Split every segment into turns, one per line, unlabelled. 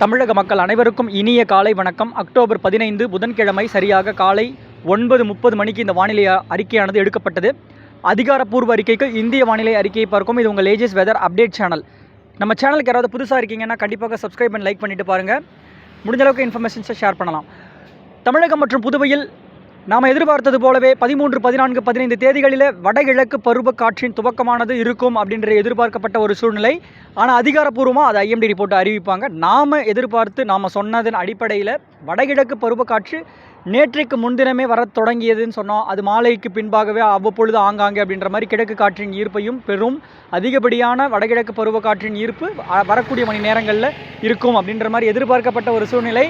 தமிழக மக்கள் அனைவருக்கும் இனிய காலை வணக்கம். அக்டோபர் பதினைந்து புதன்கிழமை சரியாக காலை ஒன்பது முப்பது மணிக்கு இந்த வானிலை அறிக்கையானது எடுக்கப்பட்டது. அதிகாரப்பூர்வ அறிக்கைக்கு இந்திய வானிலை அறிக்கையை பார்க்கும். இது உங்கள் லேஜஸ் வெதர் அப்டேட் சேனல் நம்ம சேனலுக்கு யாராவது புதுசாக இருக்கீங்கன்னா கண்டிப்பாக சப்ஸ்கிரைப் பண்ணி லைக் பண்ணிட்டு பாருங்கள் முடிஞ்சளவுக்கு இன்ஃபர்மேஷன்ஸை ஷேர் பண்ணலாம். தமிழகம் மற்றும் புதுவையில் நாம் எதிர்பார்த்தது போலவே பதிமூன்று பதினான்கு பதினைந்து தேதிகளில் வடகிழக்கு பருவக்காற்றின் துவக்கமானது இருக்கும் அப்படின்ற எதிர்பார்க்கப்பட்ட ஒரு சூழ்நிலை. ஆனால் அதிகாரப்பூர்வமாக அது ஐஎம்டி ரிப்போர்ட்டை அறிவிப்பாங்க. நாம் எதிர்பார்த்து நாம் சொன்னதன் அடிப்படையில் வடகிழக்கு பருவக்காற்று நேற்றைக்கு முன்தினமே வரத் தொடங்கியதுன்னு சொன்னோம். அது மாலைக்கு பின்பாகவே அவ்வப்பொழுது ஆங்காங்கே அப்படின்ற மாதிரி கிழக்கு காற்றின் ஈர்ப்பையும் பெரும் அதிகப்படியான வடகிழக்கு பருவக்காற்றின் ஈர்ப்பு வரக்கூடிய மணி நேரங்களில் இருக்கும் அப்படின்ற மாதிரி எதிர்பார்க்கப்பட்ட ஒரு சூழ்நிலை.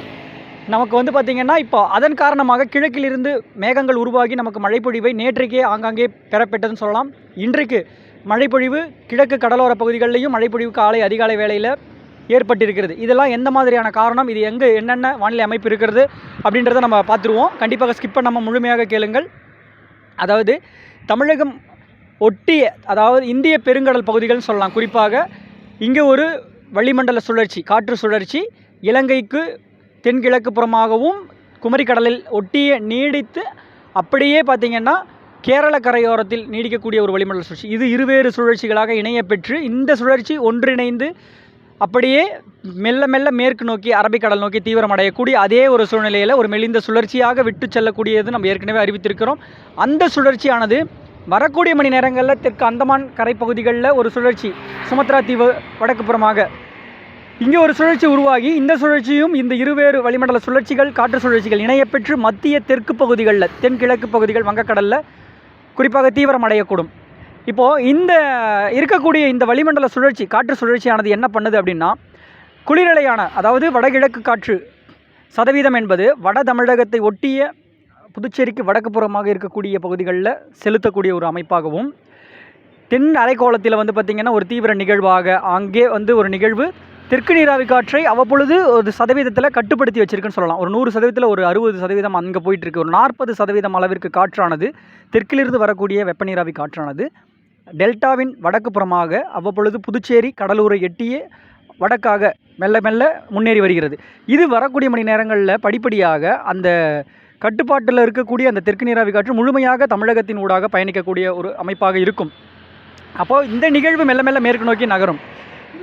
நமக்கு வந்து பார்த்திங்கன்னா இப்போ அதன் காரணமாக கிழக்கிலிருந்து மேகங்கள் உருவாகி நமக்கு மழைப்பொழிவை நேற்றைக்கே ஆங்காங்கே பெறப்பட்டதுன்னு சொல்லலாம். இன்றைக்கு மழைப்பொழிவு கிழக்கு கடலோர பகுதிகளிலையும் மழைப்பொழிவு காலை அதிகாலை வேளையில் ஏற்பட்டிருக்கிறது. இதெல்லாம் எந்த மாதிரியான காரணம்? இது எங்கே என்னென்ன வானிலை அமைப்பு இருக்கிறது? அப்படின்றத நம்ம பார்த்துருவோம். கண்டிப்பாக ஸ்கிப் பண்ணாமல் முழுமையாக கேளுங்கள். அதாவது தமிழகம் ஒட்டிய அதாவது இந்திய பெருங்கடல் பகுதிகள்னு சொல்லலாம். குறிப்பாக இங்கே ஒரு வளிமண்டல சுழற்சி காற்று சுழற்சி இலங்கைக்கு தென்கிழக்கு புறமாகவும் குமரிக்கடலில் ஒட்டிய நீடித்து அப்படியே பார்த்திங்கன்னா கேரள கரையோரத்தில் நீடிக்கக்கூடிய ஒரு வளிமண்டல சுழற்சி. இது இருவேறு சுழற்சிகளாக இணைய பெற்று இந்த சுழற்சி ஒன்றிணைந்து அப்படியே மெல்ல மெல்ல மேற்கு நோக்கி அரபிக்கடல் நோக்கி தீவிரமடையக்கூடிய அதே ஒரு சூழ்நிலையில் ஒரு மெலிந்த சுழற்சியாக விட்டு செல்லக்கூடியது நம்ம ஏற்கனவே அறிவித்திருக்கிறோம். அந்த சுழற்சியானது வரக்கூடிய மணி நேரங்களில் தெற்கு அந்தமான் கரைப்பகுதிகளில் ஒரு சுழற்சி. சுமத்ரா தீவு வடக்கு புறமாக இங்கே ஒரு சுழற்சி உருவாகி இந்த சுழற்சியும் இந்த இருவேறு வளிமண்டல சுழற்சிகள் காற்று சுழற்சிகள் இணையப்பெற்று மத்திய தெற்கு பகுதிகளில் தென்கிழக்கு பகுதிகள் வங்கக்கடலில் குறிப்பாக தீவிரம் அடையக்கூடும். இப்போது இந்த இருக்கக்கூடிய இந்த வளிமண்டல சுழற்சி காற்று சுழற்சியானது என்ன பண்ணுது அப்படின்னா குளிரலையான அதாவது வடகிழக்கு காற்று சதவீதம் என்பது வட தமிழகத்தை ஒட்டிய புதுச்சேரிக்கு வடக்கு புறமாக இருக்கக்கூடிய பகுதிகளில் செலுத்தக்கூடிய ஒரு அமைப்பாகவும் தென் அரைக்கோளத்தில் வந்து பார்த்திங்கன்னா ஒரு தீவிர நிகழ்வாக அங்கே வந்து ஒரு நிகழ்வு தெற்கு நீராவி காற்றை அவ்வப்பொழுது ஒரு சதவீதத்தில் கட்டுப்படுத்தி வச்சிருக்குன்னு சொல்லலாம். ஒரு நூறு சதவீதத்தில் ஒரு அறுபது சதவீதம் அங்கே போயிட்டுருக்கு. ஒரு நாற்பது சதவீதம் அளவிற்கு காற்றானது தெற்கிலிருந்து வரக்கூடிய வெப்பநீராவி காற்றானது. டெல்டாவின் வடக்கு புறமாக அவ்வப்பொழுது புதுச்சேரி கடலூரை எட்டியே வடக்காக மெல்ல மெல்ல முன்னேறி வருகிறது. இது வரக்கூடிய மணி நேரங்களில் படிப்படியாக அந்த கட்டுப்பாட்டில் இருக்கக்கூடிய அந்த தெற்கு நீராவி காற்று முழுமையாக தமிழகத்தின் ஊடாக பயணிக்கக்கூடிய ஒரு அமைப்பாக இருக்கும். அப்போது இந்த நிகழ்வு மெல்ல மெல்ல மேற்கு நோக்கி நகரும்.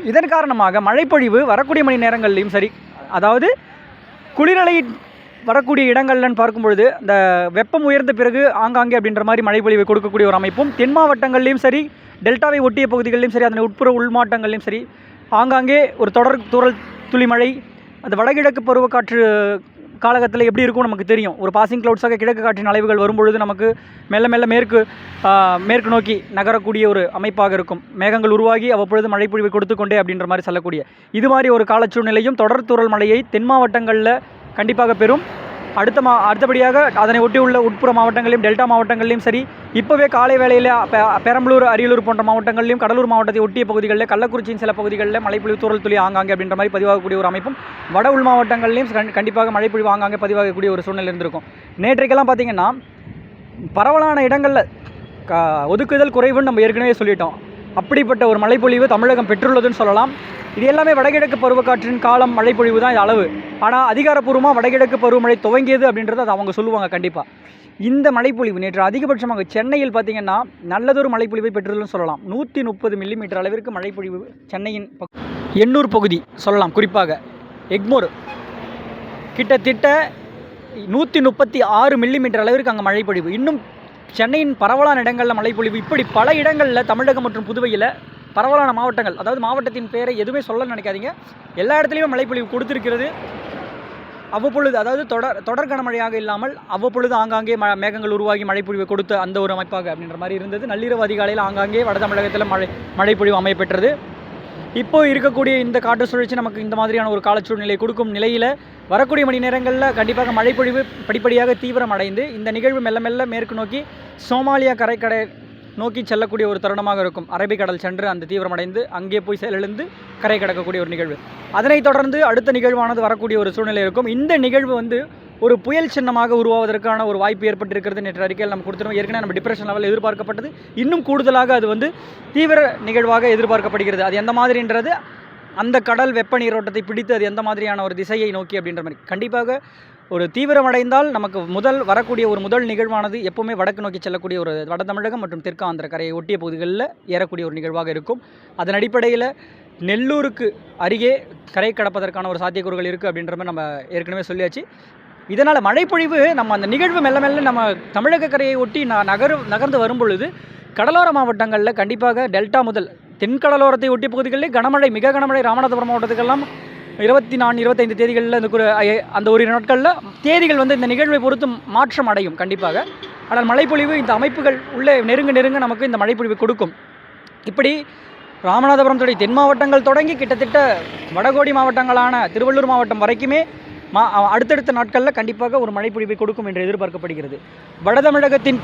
இதன் காரணமாக மழைப்பொழிவு வரக்கூடிய மணி நேரங்கள்லையும் சரி அதாவது குளிரலை வரக்கூடிய இடங்கள்லன்னு பார்க்கும் பொழுது இந்த வெப்பம் உயர்ந்த பிறகு ஆங்காங்கே அப்படின்ற மாதிரி மழைப்பொழிவை கொடுக்கக்கூடிய ஒரு அமைப்பும் தென் மாவட்டங்கள்லையும் சரி டெல்டாவை ஒட்டிய பகுதிகளிலும் சரி அதன் உட்புற உள்மாவட்டங்கள்லையும் சரி ஆங்காங்கே ஒரு தொடர் தூறல் துளிமழை அந்த வடகிழக்கு பருவக்காற்று காலகட்டத்தில் எப்படி இருக்கும் நமக்கு தெரியும். ஒரு பாசிங் க்ளவுட்ஸாக கிழக்கு காற்றின் அலைவுகள் வரும்பொழுது நமக்கு மெல்ல மெல்ல மேற்கு மேற்கு நோக்கி நகரக்கூடிய ஒரு அமைப்பாக இருக்கும். மேகங்கள் உருவாகி அவ்வப்பொழுது மழைப்பொழிவை கொடுத்துக்கொண்டே அப்படின்ற மாதிரி சொல்லக்கூடிய. இது மாதிரி ஒரு கால சூழ்நிலையும் தொடர் தூறல் மழையை தென் மாவட்டங்களில் கண்டிப்பாக பெறும். அடுத்த மா அடுத்தபடியாக அதனை ஒட்டி உள்ள உட்புற மாவட்டங்களிலும் டெல்டா மாவட்டங்களிலும் சரி இப்போவே காலை வேளையில் பெரம்பலூர் அரியலூர் போன்ற மாவட்டங்களிலும் கடலூர் மாவட்டத்தை ஒட்டிய பகுதிகளில் கள்ளக்குறிச்சியின் சில பகுதிகளில் மழைப்பொழிவு தூரல் துளி ஆங்காங்கே அப்படின்ற மாதிரி பதிவாகக்கூடிய ஒரு அமைப்பும் வட உள் மாவட்டங்களிலும் கண்டிப்பாக மழைப்பொழிவு ஆங்காங்கே பதிவாகக்கூடிய ஒரு சூழ்நிலை இருந்திருக்கும். நேற்றைக்கெல்லாம் பார்த்தீங்கன்னா பரவலான இடங்களில் க ஒதுக்குதல் குறைவுன்னு நம்ம ஏற்கனவே சொல்லிட்டோம். அப்படிப்பட்ட ஒரு மழைப்பொழிவு தமிழகம் பெற்றுள்ளதுன்னு சொல்லலாம். இது எல்லாமே வடகிழக்கு பருவக்காற்றின் காலம் மழைப்பொழிவு தான் இது அளவு. ஆனால் அதிகாரப்பூர்வமாக வடகிழக்கு பருவமழை துவங்கியது அப்படின்றத அது அவங்க சொல்லுவாங்க கண்டிப்பாக இந்த மழைப்பொழிவு நேற்று அதிகபட்சமாக சென்னையில் பார்த்தீங்கன்னா நல்லதொரு மழைப்பொழிவை பெற்றுள்ளதுன்னு சொல்லலாம். நூற்றி முப்பது மில்லிமீட்டர் அளவிற்கு மழைப்பொழிவு சென்னையின் பக்- எண்ணூர் பகுதி சொல்லலாம் குறிப்பாக. எக்மோர் கிட்டத்தட்ட நூற்றி முப்பத்தி ஆறு மில்லிமீட்டர் அளவிற்கு அங்கே மழைப்பொழிவு. இன்னும் சென்னையின் பரவலான இடங்களில் மழைப்பொழிவு இப்படி பல இடங்களில் தமிழகம் மற்றும் புதுவையில் பரவலான மாவட்டங்கள் அதாவது மாவட்டத்தின் பேரை எதுவுமே சொல்ல நினைக்காதீங்க. எல்லா இடத்துலையும் மழைப்பொழிவு கொடுத்துருக்கிறது. அவ்வப்பொழுது அதாவது தொடர் தொடர் கனமழையாக இல்லாமல் அவ்வப்பொழுது ஆங்காங்கே ம மேகங்கள் உருவாகி மழைப்பொழிவை கொடுத்த அந்த ஒரு அமைப்பாக அப்படின்ற மாதிரி இருந்தது. நள்ளிரவு அதிகாலையில் ஆங்காங்கே வட தமிழகத்தில் மழை மழைப்பொழிவு அமைப்பெற்றது இப்போ இருக்கக்கூடிய இந்த காற்று சுழற்சி நமக்கு இந்த மாதிரியான ஒரு கால சூழ்நிலை கொடுக்கும் நிலையில் வரக்கூடிய மணி நேரங்களில் கண்டிப்பாக மழைப்பொழிவு படிப்படியாக தீவிரம் அடைந்து இந்த நிகழ்வு மெல்ல மெல்ல மேற்கு நோக்கி சோமாலியா கரைக்கடை நோக்கி செல்லக்கூடிய ஒரு தருணமாக இருக்கும். அரபிக்கடல் சென்று அந்த தீவிரமடைந்து அங்கே போய் செயலிழந்து கரை கடக்கக்கூடிய ஒரு நிகழ்வு. அதனைத் தொடர்ந்து அடுத்த நிகழ்வானது வரக்கூடிய ஒரு சூழ்நிலை இருக்கும். இந்த நிகழ்வு வந்து ஒரு புயல் சின்னமாக உருவாவதற்கான ஒரு வாய்ப்பு ஏற்பட்டிருக்கிறது. நேற்று அறிக்கையில் நம்ம கொடுத்துருவோம் ஏற்கனவே நம்ம டிப்ரெஷன் லெவல் எதிர்பார்க்கப்பட்டது. இன்னும் கூடுதலாக அது வந்து தீவிர நிகழ்வாக எதிர்பார்க்கப்படுகிறது. அது எந்த மாதிரின்றது அந்த கடல் வெப்ப நீரோட்டத்தை பிடித்து அது எந்த மாதிரியான ஒரு திசையை நோக்கி அப்படின்ற மாதிரி. கண்டிப்பாக ஒரு தீவிரமடைந்தால் நமக்கு முதல் வரக்கூடிய ஒரு முதல் நிகழ்வானது எப்போவுமே வடக்கு நோக்கி செல்லக்கூடிய ஒரு வட தமிழகம் மற்றும் தெற்கு ஆந்திர கரையை ஒட்டிய பகுதிகளில் ஏறக்கூடிய ஒரு நிகழ்வாக இருக்கும். அதன் அடிப்படையில் நெல்லூருக்கு அருகே கரை கடப்பதற்கான ஒரு சாத்தியக்கூறுகள் இருக்குது அப்படின்ற மாதிரி நம்ம ஏற்கனவே சொல்லியாச்சு. இதனால் மழைப்பொழிவு நம்ம அந்த நிகழ்வு மெல்ல மெல்ல நம்ம தமிழக கரையை ஒட்டி நான் நகர் நகர்ந்து வரும் பொழுது கடலோர மாவட்டங்களில் கண்டிப்பாக டெல்டா முதல் தென்கடலோரத்தை ஒட்டிய பகுதிகளிலே கனமழை மிக கனமழை ராமநாதபுரம் மாவட்டத்துக்கெல்லாம் இருபத்தி நான்கு இருபத்தைந்து தேதிகளில் அந்த அந்த ஒரு நாட்களில் தேதிகள் வந்து இந்த நிகழ்வை பொறுத்து மாற்றம் அடையும் கண்டிப்பாக. ஆனால் மழைப்பொழிவு இந்த அமைப்புகள் உள்ளே நெருங்க நெருங்க நமக்கு இந்த மழைப்பொழிவு கொடுக்கும். இப்படி ராமநாதபுரம் தொடங்கி தென் மாவட்டங்கள் தொடங்கி கிட்டத்தட்ட வடகோடி மாவட்டங்களான திருவள்ளூர் மாவட்டம் வரைக்குமே மா அடுத்தடுத்த நாட்களில் கண்டிப்பாக ஒரு மழைப்பொழிவை கொடுக்கும் என்று எதிர்பார்க்கப்படுகிறது. வட தமிழகத்தின்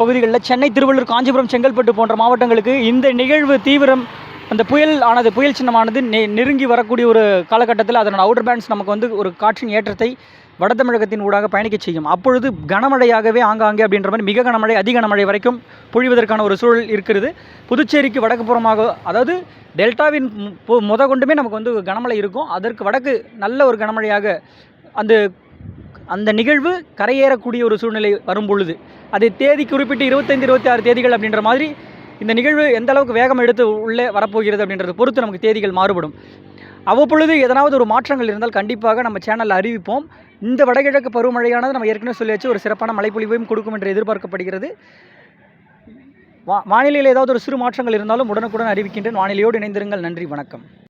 பகுதிகளில் சென்னை திருவள்ளூர் காஞ்சிபுரம் செங்கல்பட்டு போன்ற மாவட்டங்களுக்கு இந்த நிகழ்வு தீவிரம் அந்த புயல் ஆனது புயல் சின்னமானது நெ நெருங்கி வரக்கூடிய ஒரு காலகட்டத்தில் அதனோட அவுட்டர் பேண்ட்ஸ் நமக்கு வந்து ஒரு காற்றின் ஏற்றத்தை வட தமிழகத்தின் ஊடாக பயணிக்க செய்யும். அப்பொழுது கனமழையாகவே ஆங்காங்கே அப்படின்ற மாதிரி மிக கனமழை அதிக கனமழை வரைக்கும் பொழிவதற்கான ஒரு சூழல் இருக்கிறது. புதுச்சேரிக்கு வடக்கு புறமாக அதாவது டெல்டாவின் முத கொண்டுமே நமக்கு வந்து கனமழை இருக்கும். அதற்கு வடக்கு நல்ல ஒரு கனமழையாக அந்த அந்த நிகழ்வு கரையேறக்கூடிய ஒரு சூழ்நிலை வரும் பொழுது அதை தேதி குறிப்பிட்டு இருபத்தைந்து இருபத்தி ஆறு தேதிகள் அப்படின்ற மாதிரி இந்த நிகழ்வு எந்த அளவுக்கு வேகம் எடுத்து உள்ளே வரப்போகிறது அப்படின்றத பொறுத்து நமக்கு தேதிகள் மாறுபடும். அவ்வப்பொழுது எதனாவது ஒரு மாற்றங்கள் இருந்தால் கண்டிப்பாக நம்ம சேனலில் அறிவிப்போம். இந்த வடகிழக்கு பருவமழையானது நம்ம ஏற்கனவே சொல்லியாச்சு ஒரு சிறப்பான மழைப்பொழிவையும் கொடுக்கும் என்று எதிர்பார்க்கப்படுகிறது. வா வானிலையில் ஏதாவது ஒரு சிறு மாற்றங்கள் இருந்தாலும் உடனுக்குடன் அறிவிக்கின்றேன். வானிலையோடு இணைந்திருங்கள். நன்றி வணக்கம்.